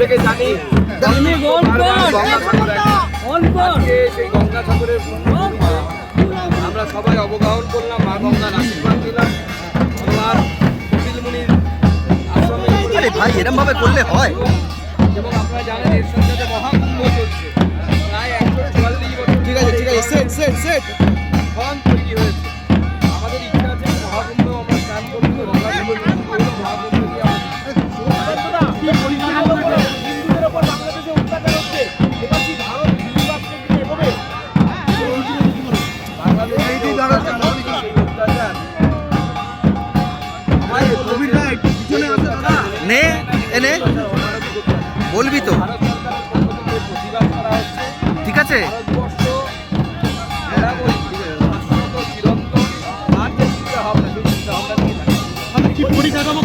থেকে জানি। সেই গঙ্গাসাগরের পুণ্যভূমিতে আমরা সবাই অবগাহন করলাম মা গঙ্গার আশীর্বাদ দিলাম ভগবান কপিল মুনির আশ্রমে ভাই এরম ভাবে করলে হয়। এবং আপনারা জানেন এর সাথে মহাকুম্ভ চলছে। প্রায় একশো চুয়াল্লিশ বছর ঠিক আছে ঠিক আছে সেট সেট সেট নে এনে বলবি তো। ঠিক আছে? পরিকাঠামো